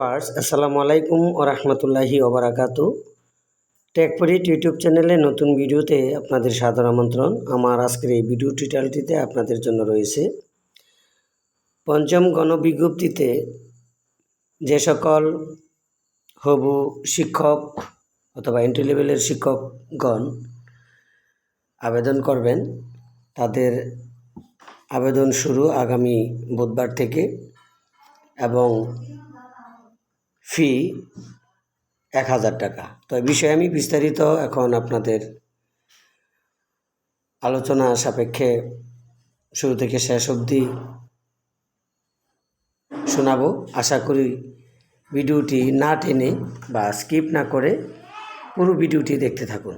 Purse আসসালামু আলাইকুম ও রহমতুল্লাহি ওবরাকাতু টেকপরিট ইউটিউব চ্যানেলে নতুন ভিডিওতে আপনাদের সাদর আমন্ত্রণ। আমার আজকের এই ভিডিও টিটালটিতে আপনাদের জন্য রয়েছে পঞ্চম গণবিজ্ঞপ্তিতে যে সকল হবু শিক্ষক অথবা এন্ট্রি লেভেলের শিক্ষকগণ আবেদন করবেন, তাদের আবেদন শুরু আগামী বুধবার থেকে এবং ফি এক হাজার টাকা। তো এই বিষয়ে আমি বিস্তারিত এখন আপনাদের আলোচনা সাপেক্ষে শুরু থেকে শেষ অবধি শোনাব। আশা করি ভিডিওটি না টেনে বা স্কিপ না করে পুরো ভিডিওটি দেখতে থাকুন।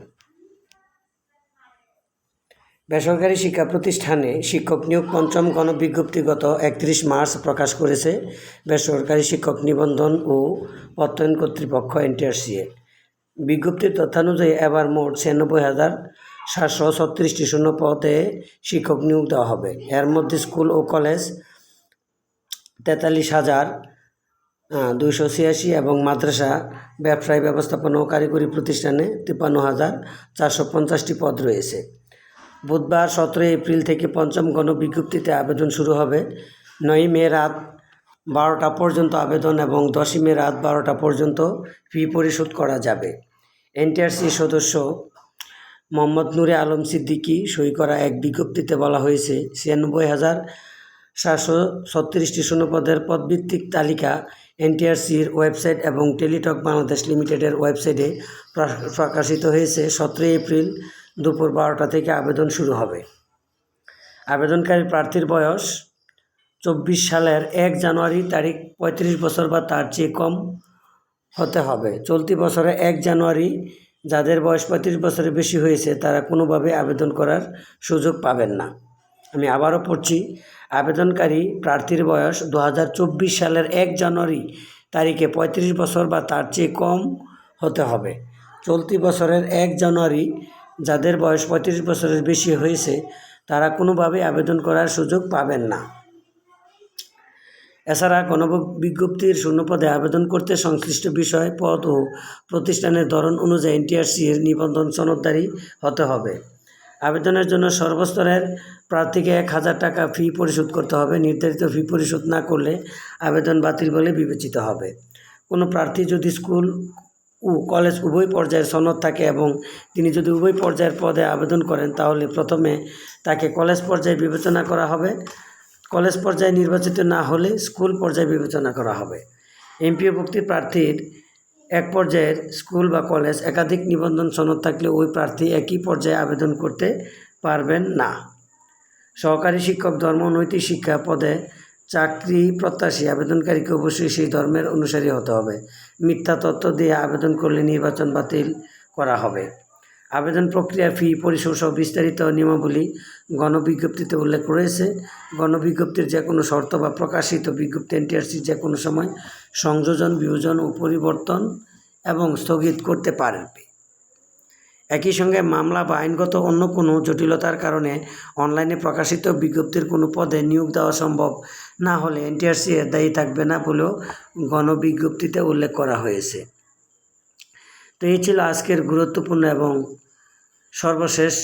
বেসরকারি শিক্ষা প্রতিষ্ঠানে শিক্ষক নিয়োগ পঞ্চম গণবিজ্ঞপ্তি গত একত্রিশ মার্চ প্রকাশ করেছে বেসরকারি শিক্ষক নিবন্ধন ও অর্থায়ন কর্তৃপক্ষ এনটিআরসিএ। বিজ্ঞপ্তির তথ্যানুযায়ী এবার মোট ছিয়ানব্বই হাজার সাতশো ছত্রিশটি শূন্য পদে শিক্ষক নিয়োগ দেওয়া হবে। এর মধ্যে স্কুল ও কলেজ তেতাল্লিশ হাজার দুইশো ছিয়াশি এবং মাদ্রাসা, ব্যবসায় ব্যবস্থাপনা ও কারিগরি প্রতিষ্ঠানে তিপ্পান্ন হাজার চারশো পঞ্চাশটি পদ রয়েছে। বুধবার সতেরোই এপ্রিল থেকে পঞ্চম গণবিজ্ঞপ্তিতে আবেদন শুরু হবে। নয়ই মে রাত বারোটা পর্যন্ত আবেদন এবং দশই মে রাত বারোটা পর্যন্ত ফি পরিশোধ করা যাবে। এনটিআরসি সদস্য মোহাম্মদ নূরে আলম সিদ্দিকী সই করা এক বিজ্ঞপ্তিতে বলা হয়েছে, ছিয়ানব্বই হাজার সাতশো ছত্রিশটি শূন্যপদের পদভিত্তিক তালিকা এনটিআরসির ওয়েবসাইট এবং টেলিটক বাংলাদেশ লিমিটেডের ওয়েবসাইটে প্রকাশিত হয়েছে। সতেরোই এপ্রিল দুপুর বারোটা থেকে আবেদন শুরু হবে। আবেদনকারী প্রার্থীর বয়স চব্বিশ সালের এক জানুয়ারি তারিখ, পঁয়ত্রিশ বছর বা তার চেয়ে কম হতে হবে। চলতি বছরে এক জানুয়ারি যাদের বয়স পঁয়ত্রিশ বছরের বেশি হয়েছে, তারা কোনোভাবে আবেদন করার সুযোগ পাবেন না। আমি আবারও পড়ছি, আবেদনকারী প্রার্থীর বয়স দু হাজার চব্বিশ সালের এক জানুয়ারি তারিখে পঁয়ত্রিশ বছর বা তার চেয়ে কম হতে হবে। চলতি বছরের এক জানুয়ারি যাদের বয়স পঁয়ত্রিশ বছরের বেশি হয়েছে, তারা কোনোভাবে আবেদন করার সুযোগ পাবেন না। এছাড়া গণবিজ্ঞপ্তির শূন্যপদে আবেদন করতে সংশ্লিষ্ট বিষয়, পদ ও প্রতিষ্ঠানের ধরন অনুযায়ী এনটিআরসি এর নিবন্ধন সনদদারি হতে হবে। আবেদনের জন্য সর্বস্তরের প্রার্থীকে এক হাজার টাকা ফি পরিশোধ করতে হবে। নির্ধারিত ফি পরিশোধ না করলে আবেদন বাতিল বলে বিবেচিত হবে। কোনো প্রার্থী যদি স্কুল ও কলেজ উভয় পর্যায়ের সনদ থাকে এবং তিনি যদি উভয় পর্যায়ের পদে আবেদন করেন, তাহলে প্রথমে তাকে কলেজ পর্যায়ে বিবেচনা করা হবে। কলেজ পর্যায়ে নির্বাচিত না হলে স্কুল পর্যায়ে বিবেচনা করা হবে। এমপিওভুক্তি প্রার্থীর এক পর্যায়ের স্কুল বা কলেজ একাধিক নিবন্ধন সনদ থাকলে ওই প্রার্থী একই পর্যায়ে আবেদন করতে পারবেন না। সহকারী শিক্ষক, ধর্ম নৈতিক শিক্ষা পদে চাকরি প্রত্যাশী, আবেদনকারীকে অবশ্যই সেই ধর্মের অনুসারী হতে হবে। মিথ্যা তথ্য দিয়ে আবেদন করলে নির্বাচন বাতিল করা হবে। আবেদন প্রক্রিয়া, ফি পরিশোধ সহ বিস্তারিত নিয়মাবলী গণবিজ্ঞপ্তিতে উল্লেখ রয়েছে। গণবিজ্ঞপ্তির যে কোনো শর্ত বা প্রকাশিত বিজ্ঞপ্তি এনটিআরসি যে কোনো সময় সংযোজন, বিয়োজন ও পরিবর্তন এবং স্থগিত করতে পারবে। একই সঙ্গে মামলা বা আইনগত অন্য কোনো জটিলতার কারণে অনলাইনে প্রকাশিত বিজ্ঞপ্তির কোনো পদে নিয়োগ দেওয়া সম্ভব না হলে এনটিআরসি এর দায়ী থাকবে না বলেও গণবিজ্ঞপ্তিতে উল্লেখ করা হয়েছে। তো এই ছিল আজকের গুরুত্বপূর্ণ এবং সর্বশেষ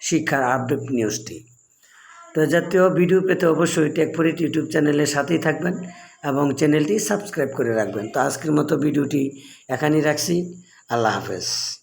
শিক্ষার আপডেট নিউজটি। তো জাতীয় ভিডিও পেতে অবশ্যই টেকফরিট ইউটিউব চ্যানেলের সাথেই থাকবেন এবং চ্যানেলটি সাবস্ক্রাইব করে রাখবেন। তো আজকের মতো ভিডিওটি এখানেই রাখছি। আল্লাহ হাফেজ।